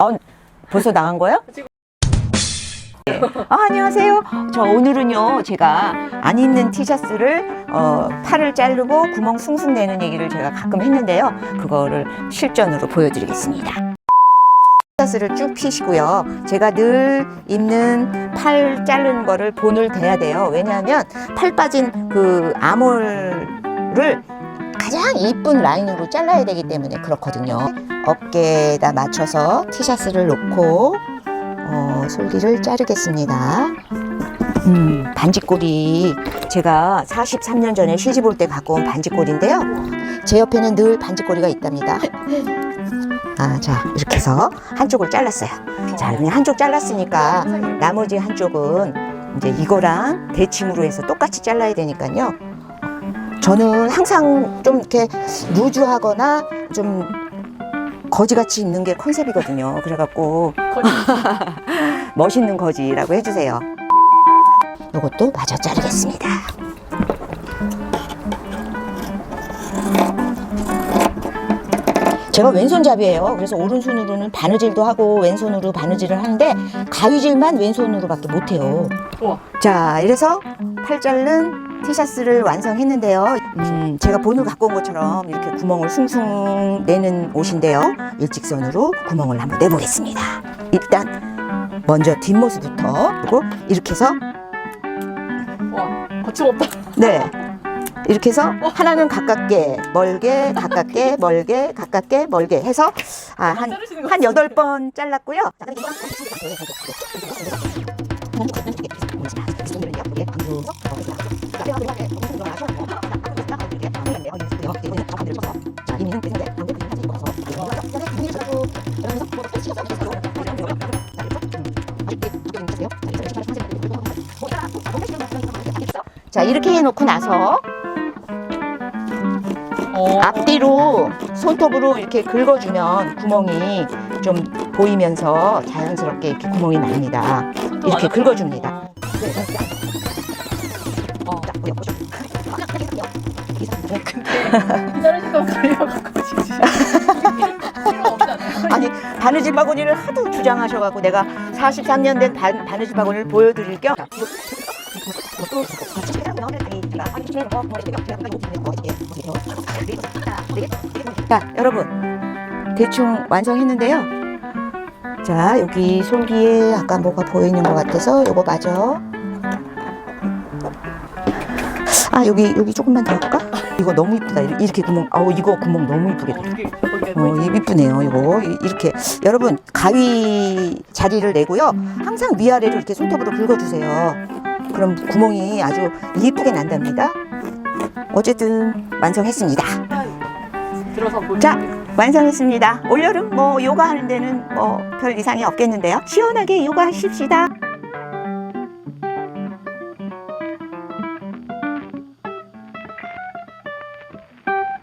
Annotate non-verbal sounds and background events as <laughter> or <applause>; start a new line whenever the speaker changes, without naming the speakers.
어, 벌써 나간 거야? 네. 아, 안녕하세요. 저 오늘은요, 제가 안 입는 티셔츠를 어, 팔을 자르고 구멍 숭숭 내는 얘기를 제가 가끔 했는데요. 그거를 실전으로 보여드리겠습니다. 티셔츠를 쭉 피시고요. 제가 늘 입는 팔 자르는 거를 본을 대야 돼요. 왜냐하면 팔 빠진 그 암홀을 가장 이쁜 라인으로 잘라야 되기 때문에 그렇거든요. 어깨에다 맞춰서 티셔츠를 놓고 어, 솔기를 자르겠습니다. 음, 반지꼬리 제가 43년 전에 시집 올 때 갖고 온 반지꼬리인데요. 제 옆에는 늘 반지꼬리가 있답니다. 아, 자 이렇게 해서 한쪽을 잘랐어요. 자, 그냥 한쪽 잘랐으니까 나머지 한쪽은 이제 이거랑 대칭으로 해서 똑같이 잘라야 되니까요. 저는 항상 좀 이렇게 루즈하거나 좀 거지같이 입는 게 컨셉이거든요. 그래갖고 <laughs> 멋있는 거지라고 해주세요. 이것도 마저 자르겠습니다. 제가 왼손잡이에요. 그래서 오른손으로는 바느질도 하고 왼손으로 바느질을 하는데 가위질만 왼손으로밖에 못해요.
우와.
자, 이래서 팔 자른 티셔츠를 완성했는데요. 음, 제가 본을 갖고 온 것처럼 이렇게 구멍을 숭숭 내는 옷인데요. 일직선으로 구멍을 한번 내보겠습니다. 일단 먼저 뒷모습부터 그리고 이렇게 해서
와, 거침없다.
네. 이렇게 해서 하나는 가깝게, 멀게, 가깝게, 멀게, 가깝게, 멀게 해서 아, 한, 한 여덟 번 잘랐고요. 자 이렇게 해놓고 나서
어.
앞뒤로 손톱으로 이렇게 긁어주면 구멍이 좀 보이면서 자연스럽게 이렇게 구멍이 납니다. 이렇게 긁어줍니다.
어.
아니 바느질 바구니를 하도 주장하셔가지고 내가 43년 된 바, 바느질 바구니를 보여드릴 겸 자 여러분 대충 완성했는데요 자 여기 솔기에 아까 뭐가 보이는 것 같아서 요거 맞아 아 여기 여기 조금만 더 할까? 이거 너무 이쁘다 이렇게 구멍 아우 이거 구멍 너무 이쁘게
어,
어, 이- 이쁘네요. 이거 이- 이렇게 여러분 가위 자리를 내고요. 항상 위아래로 이렇게 손톱으로 긁어주세요. 그럼 구멍이 아주 이쁘게 난답니다. 어쨌든 완성했습니다.
들어서.
자, 완성했습니다. 올여름 뭐 요가 하는 데는 뭐 별 이상이 없겠는데요. 시원하게 요가 하십시다.